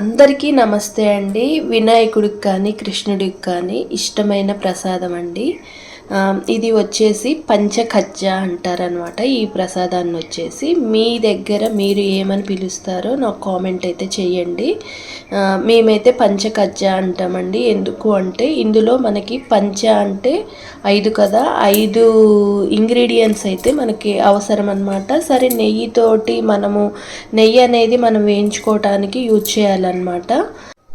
అందరికీ నమస్తే అండి. వినాయకుడికి కానీ కృష్ణుడికి కానీ ఇష్టమైన ప్రసాదం అండి. ఇది వచ్చేసి పంచఖజ్జ అంటారనమాట ఈ ప్రసాదాన్ని వచ్చేసి మీ దగ్గర మీరు ఏమని పిలుస్తారో నాకు కామెంట్ అయితే చేయండి. మేమైతే పంచఖజ్జ అంటామండి. ఎందుకు అంటే ఇందులో మనకి పంచ అంటే ఐదు కదా ఐదు ఇంగ్రీడియంట్స్ అయితే మనకి అవసరం అనమాట సరే నెయ్యితోటి మనము నెయ్యి అనేది మనం వేయించుకోవటానికి యూజ్ చేయాలన్నమాట.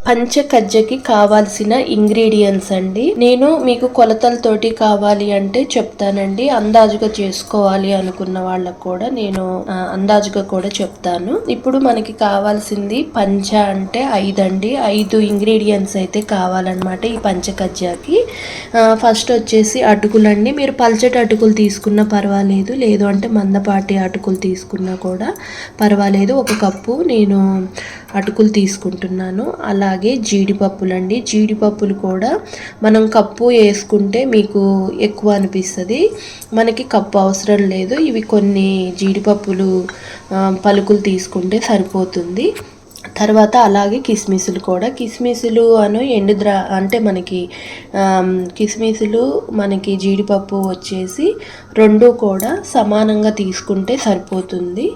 పంచకజ్జకి కావాల్సిన ఇంగ్రీడియంట్స్ అండి. నేను మీకు కొలతలతోటి కావాలి అంటే చెప్తానండి. అందాజుగా చేసుకోవాలి అనుకున్న వాళ్ళకు కూడా నేను అందాజుగా కూడా చెప్తాను. ఇప్పుడు మనకి కావాల్సింది పంచ అంటే ఐదు అండి ఐదు ఇంగ్రీడియంట్స్ అయితే కావాలన్నమాట ఈ పంచకజ్జాకి. ఫస్ట్ వచ్చేసి అటుకులండి. మీరు పల్చటి అటుకులు తీసుకున్నా పర్వాలేదు. లేదు అంటే మందపాటి అటుకులు తీసుకున్నా కూడా పర్వాలేదు. ఒక కప్పు నేను అటుకులు తీసుకుంటున్నాను. అలాగే జీడిపప్పులండి జీడిపప్పులు కూడా మనం కప్పు వేసుకుంటే మీకు ఎక్కువ అనిపిస్తుంది. మనకి కప్పు అవసరం లేదు. ఇవి కొన్ని జీడిపప్పులు పలుకులు తీసుకుంటే సరిపోతుంది. తర్వాత అలాగే కిస్మిసులు కూడా. కిస్మిసులు అను ఎండు ద్రా అంటే మనకి కిస్మిసులు మనకి జీడిపప్పు వచ్చేసి రెండు కూడా సమానంగా తీసుకుంటే సరిపోతుంది.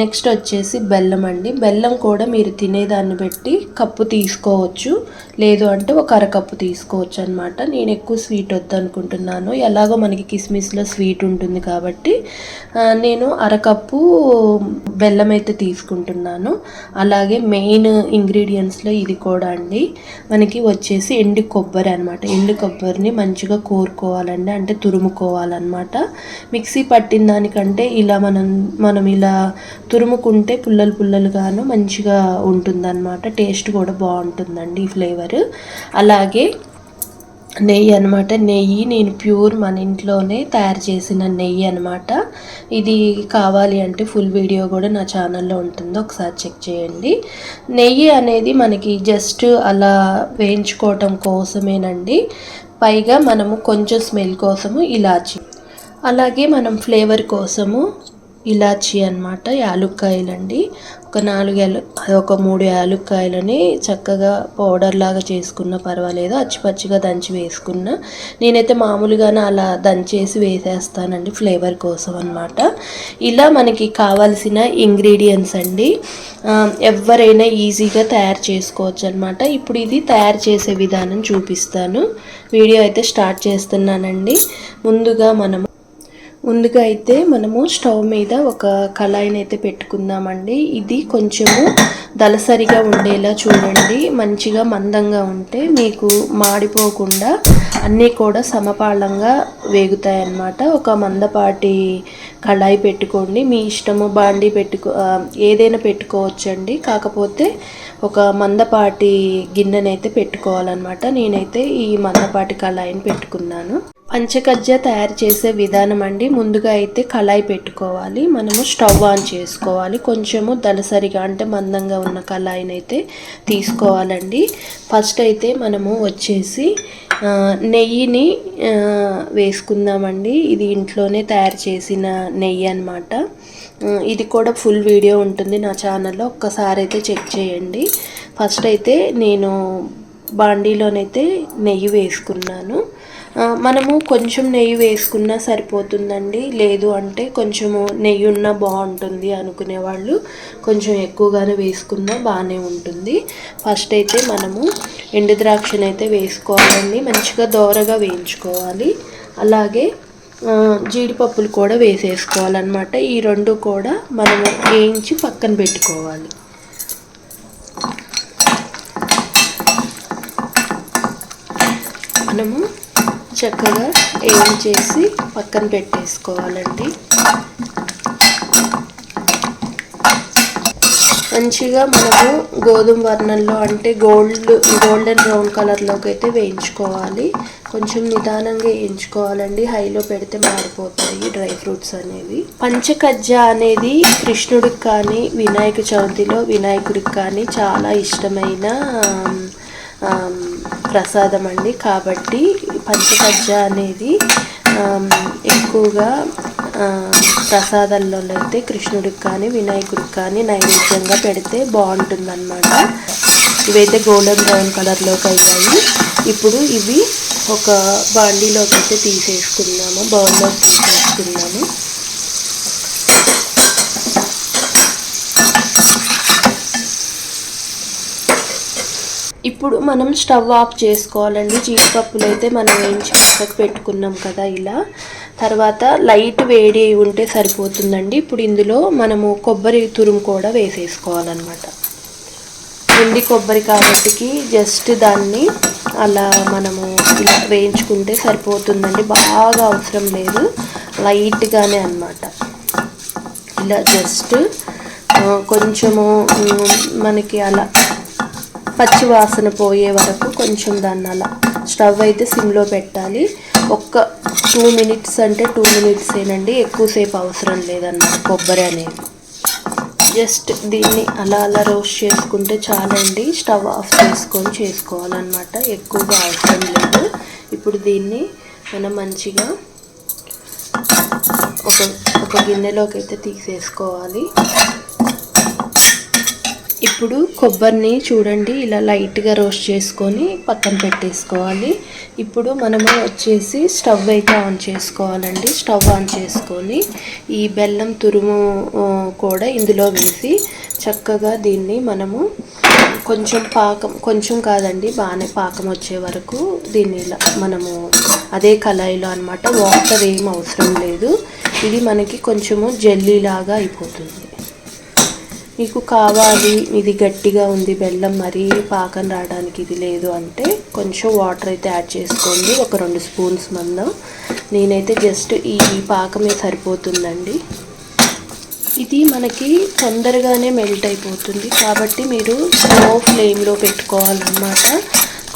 నెక్స్ట్ వచ్చేసి బెల్లం అండి. బెల్లం కూడా మీరు తినేదాన్ని బట్టి కప్పు తీసుకోవచ్చు. లేదు అంటే ఒక అరకప్పు తీసుకోవచ్చు అనమాట నేను ఎక్కువ స్వీట్ వద్దనుకుంటున్నాను. ఎలాగో మనకి కిస్మిస్లో స్వీట్ ఉంటుంది కాబట్టి నేను అరకప్పు బెల్లం అయితే తీసుకుంటున్నాను. అలాగే మెయిన్ ఇంగ్రీడియంట్స్లో ఇది కూడా అండి. మనకి వచ్చేసి ఎండు కొబ్బరి అనమాట ఎండు కొబ్బరిని మంచిగా కోరుకోవాలండి. అంటే తురుముకోవాలన్నమాట. మిక్సీ పట్టిన దానికంటే ఇలా మనం మనం ఇలా తురుముకుంటే పుల్లలు పుల్లలుగాను మంచిగా ఉంటుందన్నమాట. టేస్ట్ కూడా బాగుంటుందండి ఈ ఫ్లేవర్. అలాగే నెయ్యి అనమాట నెయ్యి నేను ప్యూర్ మన ఇంట్లోనే తయారు చేసిన నెయ్యి అనమాట ఇది కావాలి అంటే ఫుల్ వీడియో కూడా నా ఛానల్లో ఉంటుంది ఒకసారి చెక్ చేయండి. నెయ్యి అనేది మనకి జస్ట్ అలా వేయించుకోవటం కోసమేనండి. పైగా మనము కొంచెం స్మెల్ కోసము ఇలాచి. అలాగే మనం ఫ్లేవర్ కోసము ఇలాచి అన్నమాట యాలుక్కాయలండి. ఒక నాలుగు యాలు ఒక మూడు యాలుక్కాయలని చక్కగా పౌడర్ లాగా చేసుకున్న పర్వాలేదు. అచ్చిపచ్చిగా దంచి వేసుకున్న. నేనైతే మామూలుగానే అలా దంచేసి వేసేస్తానండి ఫ్లేవర్ కోసం అనమాట ఇలా మనకి కావాల్సిన ఇంగ్రీడియంట్స్ అండి. ఎవరైనా ఈజీగా తయారు చేసుకోవచ్చు అనమాట ఇప్పుడు ఇది తయారు చేసే విధానం చూపిస్తాను. వీడియో అయితే స్టార్ట్ చేస్తున్నానండి. ముందుగా మనము ముందుగా అయితే మనము స్టవ్ మీద ఒక కళాయిని అయితే పెట్టుకుందామండి. ఇది కొంచెము దలసరిగా ఉండేలా చూడండి. మంచిగా మందంగా ఉంటే మీకు మాడిపోకుండా అన్నీ కూడా సమపాళంగా వేగుతాయి అన్నమాట ఒక మందపాటి కళాయి పెట్టుకోండి. మీ ఇష్టము బాండి పెట్టుకో ఏదైనా పెట్టుకోవచ్చండి. కాకపోతే ఒక మందపాటి గిన్నెనైతే పెట్టుకోవాలన్నమాట. నేనైతే ఈ మందపాటి కళాయిని పెట్టుకున్నాను. పంచకజ్జ తయారు చేసే విధానం అండి. ముందుగా అయితే కళాయి పెట్టుకోవాలి. మనము స్టవ్ ఆన్ చేసుకోవాలి. కొంచెము దలసరిగా అంటే మందంగా ఉన్న కళాయిని అయితే తీసుకోవాలండి. ఫస్ట్ అయితే మనము వచ్చేసి నెయ్యిని వేసుకుందామండి. ఇది ఇంట్లోనే తయారు చేసిన నెయ్యి అనమాట ఇది కూడా ఫుల్ వీడియో ఉంటుంది నా ఛానల్లో. ఒక్కసారి అయితే చెక్ చేయండి. ఫస్ట్ అయితే నేను బాండీలోనైతే నెయ్యి వేసుకున్నాను. మనము కొంచెం నెయ్యి వేసుకున్నా సరిపోతుందండి. లేదు అంటే కొంచెము నెయ్యి ఉన్నా బాగుంటుంది అనుకునే వాళ్ళు కొంచెం ఎక్కువగానే వేసుకున్నా బాగానే ఉంటుంది. ఫస్ట్ అయితే మనము ఎండు ద్రాక్షనైతే వేసుకోవాలండి. మంచిగా దోరగా వేయించుకోవాలి. అలాగే జీడిపప్పులు కూడా వేసేసుకోవాలన్నమాట. ఈ రెండు కూడా మనం వేయించి పక్కన పెట్టుకోవాలి. మనము చక్కగా వేయించేసి పక్కన పెట్టేసుకోవాలండి. మంచిగా మనము గోధుమ వర్ణంలో అంటే గోల్డ్ గోల్డెన్ బ్రౌన్ కలర్లోకి అయితే వేయించుకోవాలి. కొంచెం నిదానంగా వేయించుకోవాలండి. హైలో పెడితే మారిపోతాయి డ్రై ఫ్రూట్స్ అనేవి. పంచకజ్జ అనేది కృష్ణుడికి కానీ వినాయక చవితిలో వినాయకుడికి కానీ చాలా ఇష్టమైన ప్రసాదం అండి. కాబట్టి పంచకజ్జ అనేది ఎక్కువగా ఆ, ప్రసాదాల్లో అయితే కృష్ణుడికి కానీ వినాయకుడికి కానీ నైవేద్యంగా పెడితే బాగుంటుందన్నమాట. ఇవైతే గోల్డెన్ బ్రౌన్ కలర్లోకి అయ్యాయి ఇప్పుడు ఇవి ఒక బాండీలోకి అయితే తీసేసుకున్నాము బౌల్లోకి తీసేసుకున్నాము ఇప్పుడు మనం స్టవ్ ఆఫ్ చేసుకోవాలండి. జీడిపప్పులు అయితే మనం వేయించి పక్కకు పెట్టుకున్నాం కదా ఇలా. తర్వాత లైట్ వేడి అయి ఉంటే సరిపోతుందండి. ఇప్పుడు ఇందులో మనము కొబ్బరి తురుము కూడా వేసేసుకోవాలన్నమాట. ఎండి కొబ్బరి కాబట్టికి జస్ట్ దాన్ని అలా మనము ఇలా వేయించుకుంటే సరిపోతుందండి. బాగా అవసరం లేదు. లైట్గానే అన్నమాట. ఇలా జస్ట్ కొంచెము మనకి అలా పచ్చి వాసన పోయే వరకు కొంచెం దాన్ని అలా స్టవ్ అయితే సిమ్లో పెట్టాలి. ఒక్క టూ మినిట్స్ అంటే టూ మినిట్స్ ఏనండి ఎక్కువసేపు అవసరం లేదన్నమాట కొబ్బరి అనేది. జస్ట్ దీన్ని అలా అలా రోస్ట్ చేసుకుంటే చాలండి స్టవ్ ఆఫ్ చేసుకొని చేసుకోవాలన్నమాట ఎక్కువగా అవసరం లేదు. ఇప్పుడు దీన్ని మనం మంచిగా ఒక ఒక గిన్నెలోకి అయితే తీసేసుకోవాలి. ఇప్పుడు కొబ్బరిని చూడండి ఇలా లైట్గా రోస్ట్ చేసుకొని పక్కన పెట్టేసుకోవాలి. ఇప్పుడు మనము వచ్చేసి స్టవ్ అయితే ఆన్ చేసుకోవాలండి. స్టవ్ ఆన్ చేసుకొని ఈ బెల్లం తురుము కూడా ఇందులో వేసి చక్కగా దీన్ని మనము కొంచెం పాకం కొంచెం కాదండి బాగానే పాకం వచ్చే వరకు దీన్ని ఇలా మనము అదే కళాయిలో అన్నమాట. వాటర్ ఏం అవసరం లేదు. ఇది మనకి కొంచెము జెల్లీ లాగా అయిపోతుంది. మీకు కావాలి ఇది గట్టిగా ఉంది బెల్లం మరీ పాకం రావడానికి ఇది లేదు అంటే కొంచెం వాటర్ అయితే యాడ్ చేసుకోండి. ఒక రెండు స్పూన్స్ మందం. నేనైతే జస్ట్ ఈ పాకమే సరిపోతుందండి. ఇది మనకి తొందరగానే మెల్ట్ అయిపోతుంది. కాబట్టి మీరు స్లో ఫ్లేమ్లో పెట్టుకోవాలన్నమాట.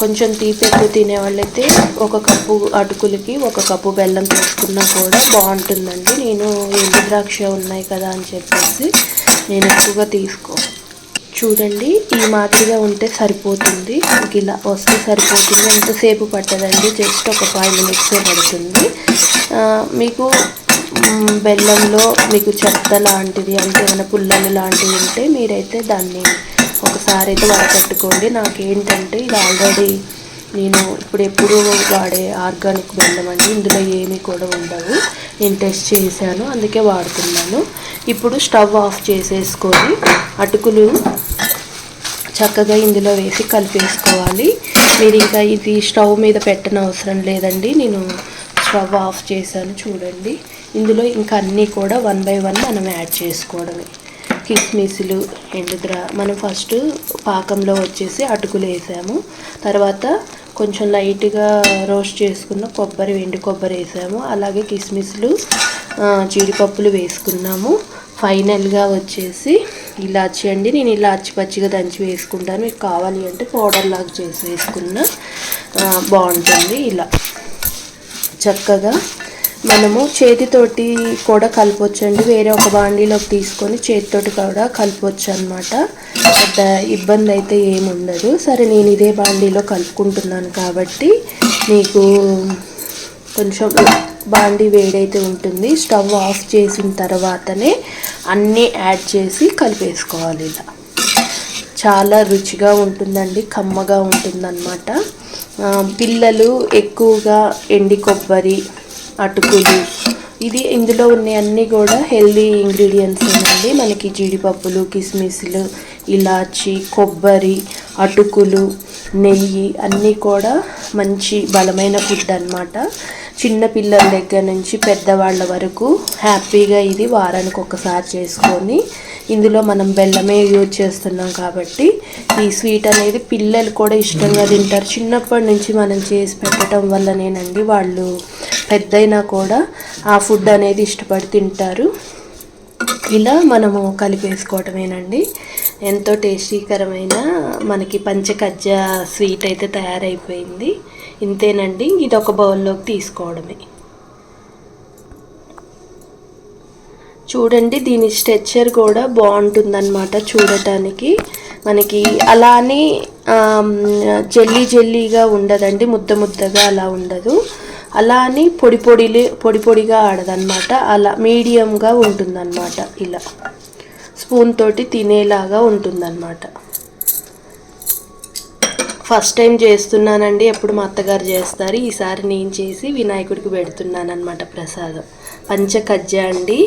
కొంచెం తీపి ఎక్కువ తినే వాళ్ళైతే ఒక కప్పు అటుకులకి ఒక కప్పు బెల్లం తీసుకున్నా కూడా బాగుంటుందండి. నేను ఎండు ద్రాక్ష ఉన్నాయి కదా అని చెప్పేసి నేను ఎక్కువగా తీసుకో. చూడండి ఈ మాదిరిగా ఉంటే సరిపోతుంది. ఇంక ఇలా వస్తే సరిపోతుంది. ఎంతసేపు పట్టదండి? జస్ట్ ఒక ఫైవ్ మినిట్సే పడుతుంది. మీకు బెల్లంలో మీకు చెత్త లాంటిది అంటే ఏమైనా పుల్లలు లాంటివి ఉంటే మీరైతే దాన్ని ఒకసారి అయితే వడకట్టుకోండి నాకేంటంటే ఇది ఆల్రెడీ నేను ఇప్పుడు ఎప్పుడు వాడే ఆర్గానిక్ బెల్లం అండి. ఇందులో ఏమీ కూడా ఉండవు. నేను టెస్ట్ చేశాను అందుకే వాడుతున్నాను. ఇప్పుడు స్టవ్ ఆఫ్ చేసేసుకొని అటుకులు చక్కగా ఇందులో వేసి కలిపేసుకోవాలి. మీరు ఇంకా ఇది స్టవ్ మీద పెట్టని అవసరం లేదండి. నేను స్టవ్ ఆఫ్ చేశాను చూడండి. ఇందులో ఇంకా అన్నీ కూడా వన్ బై వన్ మనం యాడ్ చేసుకోవడమే. కిస్మిస్లు ఎండుద్ర మనం ఫస్ట్ పాకంలో వచ్చేసి అటుకులు వేసాము. తర్వాత కొంచెం లైట్గా రోస్ట్ చేసుకున్న కొబ్బరి వెండి కొబ్బరి వేసాము. అలాగే కిస్మిస్లు జీడిపప్పులు వేసుకున్నాము. ఫైనల్గా వచ్చేసి ఇలాచి అండి. నేను ఇలాచి పచ్చిగా దంచి వేసుకుంటాను. మీకు కావాలి అంటే పౌడర్ లాగా చేసి వేసుకున్న బాగుంటుంది. ఇలా చక్కగా మనము చేతితోటి కూడా కలపొచ్చండి. వేరే ఒక బాండీలోకి తీసుకొని చేతితోటి కూడా కలపొచ్చు అనమాట పెద్ద ఇబ్బంది అయితే ఏముండదు. సరే నేను ఇదే బాండీలో కలుపుకుంటున్నాను కాబట్టి మీకు కొంచెం బాండీ వేడైతే ఉంటుంది. స్టవ్ ఆఫ్ చేసిన తర్వాతనే అన్నీ యాడ్ చేసి కలిపేసుకోవాలి ఇలా. చాలా రుచిగా ఉంటుందండి. కమ్మగా ఉంటుందన్నమాట. పిల్లలు ఎక్కువగా ఎండి కొబ్బరి అటుకులు. ఇది ఇందులో ఉన్న అన్నీ కూడా హెల్దీ ఇంగ్రీడియంట్స్ అండి మనకి జీడిపప్పులు కిస్మిస్లు ఇలాచి కొబ్బరి అటుకులు నెయ్యి అన్నీ కూడా మంచి బలమైన ఫుడ్ అన్నమాట. చిన్నపిల్లల దగ్గర నుంచి పెద్దవాళ్ళ వరకు హ్యాపీగా ఇది వారానికి ఒకసారి చేసుకొని ఇందులో మనం బెల్లమే యూజ్ చేస్తున్నాం కాబట్టి ఈ స్వీట్ అనేది పిల్లలు కూడా ఇష్టంగా తింటారు. చిన్నప్పటి నుంచి మనం చేసి పెట్టడం వల్లనేనండి వాళ్ళు పెద్దయినా కూడా ఆ ఫుడ్ అనేది ఇష్టపడి తింటారు. ఇలా మనము కలిపేసుకోవటమేనండి. ఎంతో టేస్టీకరమైన మనకి పంచకజ్జ స్వీట్ అయితే తయారైపోయింది. ఇంతేనండి. ఇది ఒక బౌల్లోకి తీసుకోవడమే. చూడండి దీని స్ట్రెచ్చర్ కూడా బాగుంటుందన్నమాట చూడటానికి. మనకి అలానే జల్లీ జల్లీగా ఉండదండి. ముద్ద ముద్దగా అలా ఉండదు. అలా అని పొడి పొడిలి పొడి పొడిగా ఆడదనమాట అలా మీడియంగా ఉంటుందన్నమాట ఇలా. స్పూన్ తోటి తినేలాగా ఉంటుందన్నమాట. ఫస్ట్ టైం చేస్తున్నానండి. ఎప్పుడు మా అత్తగారు చేస్తారు. ఈసారి నేను చేసి వినాయకుడికి పెడుతున్నాను అనమాట ప్రసాదం. పంచకజ్జ అండి.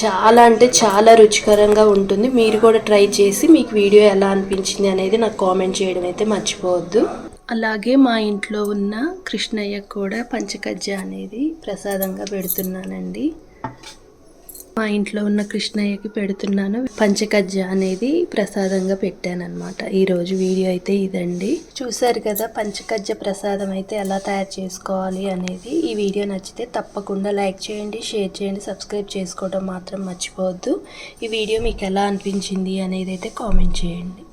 చాలా అంటే చాలా రుచికరంగా ఉంటుంది. మీరు కూడా ట్రై చేసి మీకు వీడియో ఎలా అనిపించింది అనేది నాకు కామెంట్ చేయడం అయితే మర్చిపోవద్దు. అలాగే మా ఇంట్లో ఉన్న కృష్ణయ్య కూడా పంచకజ్జ అనేది ప్రసాదంగా పెడుతున్నానండి. మా ఇంట్లో ఉన్న కృష్ణయ్యకి పెడుతున్నాను. పంచకజ్జ అనేది ప్రసాదంగా పెట్టాను ఈరోజు వీడియో అయితే ఇదండి. చూసారు కదా పంచకజ్జ ప్రసాదం అయితే ఎలా తయారు చేసుకోవాలి అనేది. ఈ వీడియో నచ్చితే తప్పకుండా లైక్ చేయండి షేర్ చేయండి సబ్స్క్రైబ్ చేసుకోవడం మాత్రం మర్చిపోవద్దు. ఈ వీడియో మీకు ఎలా అనిపించింది అనేది అయితే కామెంట్ చేయండి.